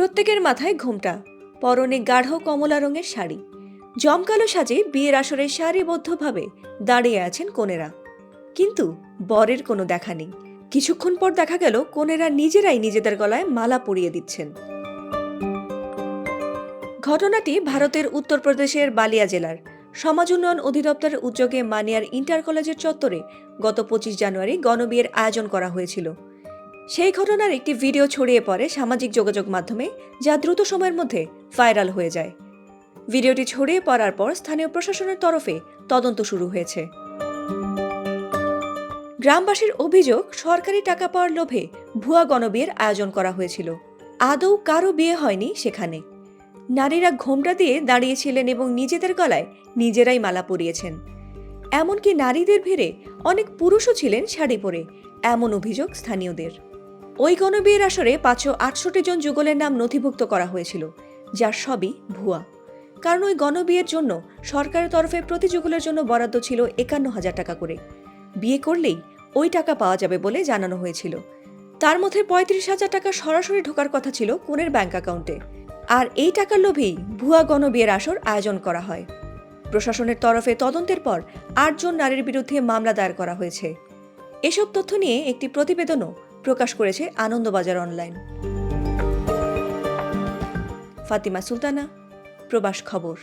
প্রত্যেকের মাথায় ঘোমটা। পরনে গাঢ় কমলা রঙের শাড়ি। জমকালো সাজে বিয়ের আসরে সারিবদ্ধভাবে দাঁড়িয়ে আছেন কনেরা। কিন্তু বরের কোনো দেখা নেই। কিছুক্ষণ পর দেখা গেল কনেরা নিজেরাই নিজেদের গলায় মালা পরিয়ে দিচ্ছেন। ঘটনাটি ভারতের উত্তরপ্রদেশের বালিয়া জেলার সমাজ উন্নয়ন অধিদপ্তরের উদ্যোগে মানিয়ার ইন্টার কলেজের চত্বরে গত পঁচিশ জানুয়ারি গণবিয়ের আয়োজন করা হয়েছিল। সেই ঘটনার একটি ভিডিও ছড়িয়ে পড়ে সামাজিক যোগাযোগ মাধ্যমে, যা দ্রুত সময়ের মধ্যে ভাইরাল হয়ে যায়। ভিডিওটি ছড়িয়ে পড়ার পর স্থানীয় প্রশাসনের তরফে তদন্ত শুরু হয়েছে। গ্রামবাসীর অভিযোগ, সরকারি টাকা পাওয়ার লোভে ভুয়া গণবিয়ের আয়োজন করা হয়েছিল। আদৌ কারও বিয়ে হয়নি সেখানে। নারীরা ঘোমটা দিয়ে দাঁড়িয়েছিলেন এবং নিজেদের গলায় নিজেরাই মালা পরিয়েছেন। এমনকি নারীদের ভিড়ে অনেক পুরুষও ছিলেন শাড়ি পরে, এমন অভিযোগ স্থানীয়দের। ওই গণবিয়ের আসরে পাঁচশো আটষট্টি জন যুগলের নাম নথিভুক্ত করা হয়েছিল, যার সবই ভুয়া। কারণ ওই গণবিয়ের জন্য সরকারের তরফে প্রতি যুগলের জন্য বরাদ্দ ছিল একান্ন হাজার টাকা করে। বিয়ে করলেই ওই টাকা পাওয়া যাবে বলে জানানো হয়েছিল। তার মধ্যে পঁয়ত্রিশ হাজার টাকা সরাসরি ঢোকার কথা ছিল কোনের ব্যাংক অ্যাকাউন্টে। আর এই টাকার লোভেই ভুয়া গণবিয়ের আসর আয়োজন করা হয়। প্রশাসনের তরফে তদন্তের পর আটজন নারীর বিরুদ্ধে মামলা দায়ের করা হয়েছে। এসব তথ্য নিয়ে একটি প্রতিবেদনও প্রকাশ করেছে আনন্দবাজার অনলাইন। ফাতিমা সুলতানা প্রবাস খবর।